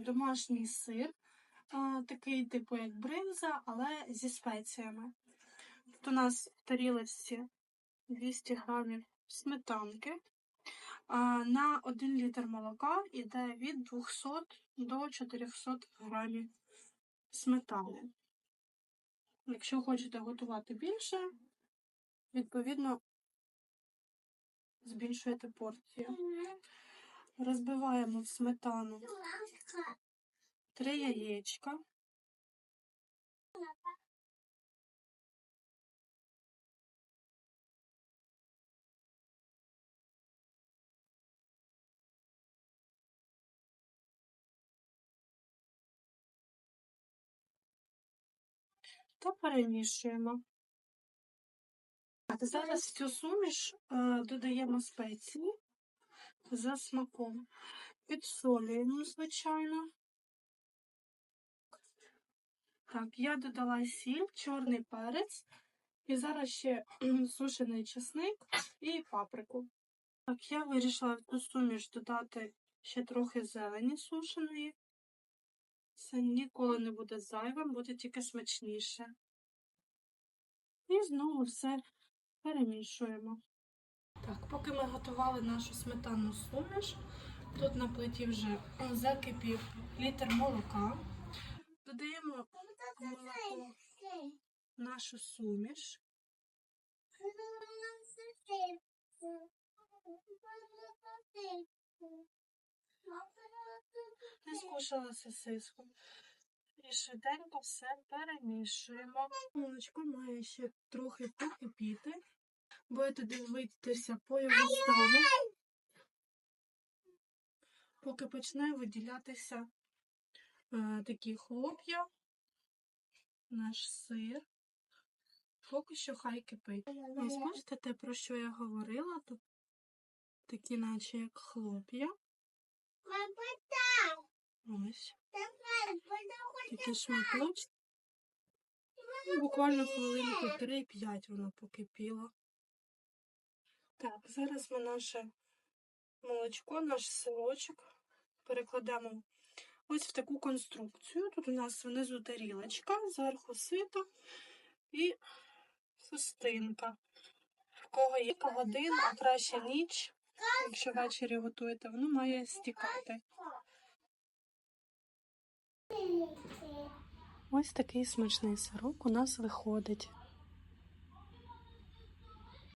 домашній сир, такий типу як бринза, але зі спеціями. Тут у нас в тарілочці 200 грамів сметанки. На 1 літр молока йде від 200 до 400 грамів сметани. Якщо хочете готувати більше, відповідно збільшуєте порцію. Розбиваємо в сметану 3 яєчка. та перемішуємо. Зараз цю суміш е, додаємо спеції за смаком. Підсолюємо, звичайно. Так, я додала сіль, чорний перець і зараз ще сушений чесник і паприку. Так, я вирішила в цю суміш додати ще трохи зелені сушеної. Це ніколи не буде зайвим, буде тільки смачніше. І знову все перемішуємо. Так, поки ми готували нашу сметанну суміш, тут на плиті вже закипів літр молока. Додаємо молоко нашу суміш. Не скушала сосиску. І швиденько все перемішуємо. Молочко має ще трохи покипіти. Будете дивитися по його стану. Поки почне виділятися е, такі хлоп'я, наш сир. Поки що хай кипить. Ось бачите те, про що я говорила? Тут такі, наче як хлоп'я. Ось. Такі шматочки. Ну, Буквально хвилинку 3-5 воно покипіло. Так, зараз ми наше молочко, наш сирочок перекладемо ось в таку конструкцію. Тут у нас внизу тарілочка, зверху сито і сустинка. В кого є годин, а краще ніч, якщо ввечері готуєте, воно має стікати. Ось такий смачний сирок у нас виходить.